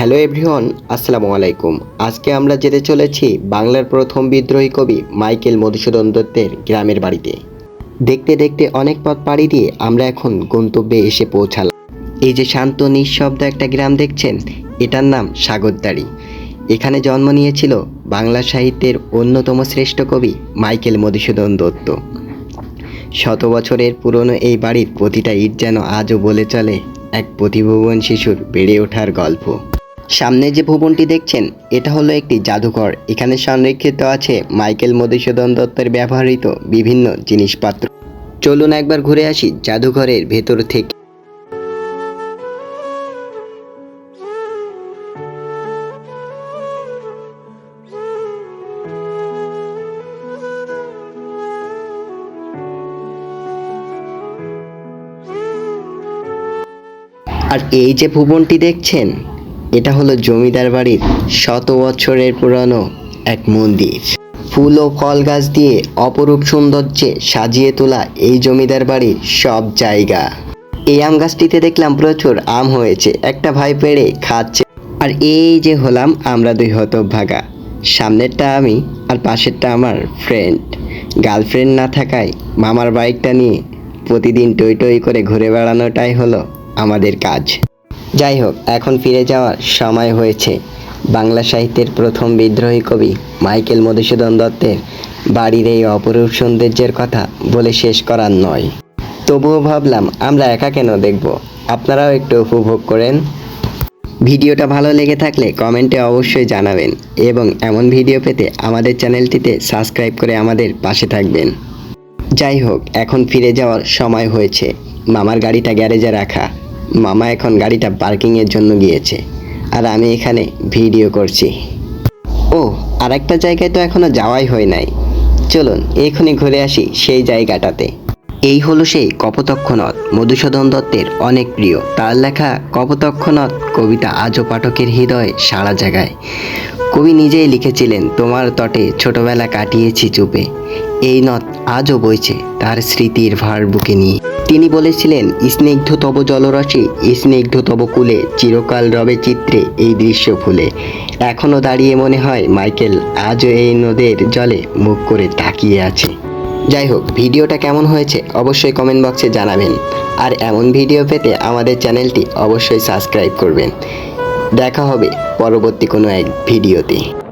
Hello everyone, আসসালামু আলাইকুম। আজকে আমরা যেতে চলেছি বাংলার প্রথম বিদ্রোহী কবি মাইকেল মধুসূদন দত্তের গ্রামের বাড়িতে। দেখতে দেখতে অনেক পথ পাড়ি দিয়ে আমরা এখন গন্তব্যে এসে পৌঁছালাম। এই যে শান্ত, নিঃশব্দ একটা গ্রাম দেখছেন, এটার নাম সাগরদাড়ি। এখানে জন্ম নিয়েছিল বাংলা সাহিত্যের অন্যতম শ্রেষ্ঠ কবি মাইকেল মধুসূদন দত্ত। শত বছরের পুরনো এই বাড়ির প্রতিটা ইট যেন আজও বলে চলে এক প্রতিভুবন শিশুর বেড়ে ওঠার গল্প। সামনে যে ভবনটি দেখছেন, এটা হলো একটি জাদুঘর। এখানে সংরক্ষিত আছে মাইকেল মধুসূদন দত্তের ব্যবহৃত বিভিন্ন জিনিসপত্র। চলুন একবার ঘুরে আসি জাদুঘরের ভেতর থেকে। আর এই যে ভুবনটি দেখছেন এটা হলো জমিদার বাড়ির শত বছরের পুরানো এক মন্দির। ফুল ও ফল গাছ দিয়ে অপরূপ সৌন্দর্যে সাজিয়ে তোলা এই জমিদার বাড়ির সব জায়গা। এই আম গাছটিতে দেখলাম প্রচুর আম হয়েছে, একটা ভাই পেড়ে খাচ্ছে। আর এই যে হলাম আমরা দুই হতভাগা। সামনেরটা আমি আর পাশেরটা আমার ফ্রেন্ড গার্লফ্রেন্ড না থাকায় মামার বাইকটা নিয়ে প্রতিদিন টই টই করে ঘুরে বেড়ানোটাই হলো আমাদের কাজ। যাই হোক, এখন ফিরে যাওয়ার সময় হয়েছে। বাংলা সাহিত্যের প্রথম বিদ্রোহী কবি মাইকেল মধুসূদন দত্তের বাড়ির এই অপরূপ সৌন্দর্যের কথা বলে শেষ করার নয়। তবুও ভাবলাম, আমরা একা কেন দেখব? আপনারাও একটু উপভোগ করেন। ভিডিওটা ভালো লেগে থাকলে কমেন্টে অবশ্যই জানাবেন এবং এমন ভিডিও পেতে আমাদের চ্যানেলটিতে সাবস্ক্রাইব করে আমাদের পাশে থাকবেন। যাই হোক, এখন ফিরে যাওয়ার সময় হয়েছে। মামার গাড়িটা গ্যারেজে রাখা। মামা এখন গাড়িটা পার্কিংয়ের জন্য গিয়েছে, আর আমি এখানে ভিডিও করছি। ও আর একটা জায়গায় তো এখনও যাওয়াই হয় নাই। চলুন, এখনই ঘুরে আসি সেই জায়গাটাতে। এই হলো সেই কপোতক্ষণৎ মধুসূদন দত্তের অনেক প্রিয়। তার লেখা কপোতক্ষণৎ কবিতা আজও পাঠকের হৃদয়ে সারা জায়গায় কবি নিজেই লিখেছিলেন, তোমার তটে ছোটবেলা কাটিয়েছি চুপে। এই নদ আজও বইছে তার স্মৃতির ভার বুকে নিয়ে। তিনি বলেছিলেন স্নিগ্ধ তব স্নিগ্ধতব কুলে চিরকাল রবে চিত্রে এই দৃশ্য ফুলে। এখনও দাঁড়িয়ে মনে হয় মাইকেল আজও এই নদের জলে মুখ করে তাকিয়ে আছে। যাই হোক, ভিডিওটা কেমন হয়েছে অবশ্যই কমেন্ট বক্সে জানাবেন। আর এমন ভিডিও পেতে আমাদের চ্যানেলটি অবশ্যই সাবস্ক্রাইব করবেন। দেখা হবে পরবর্তী কোনো এক ভিডিওতে।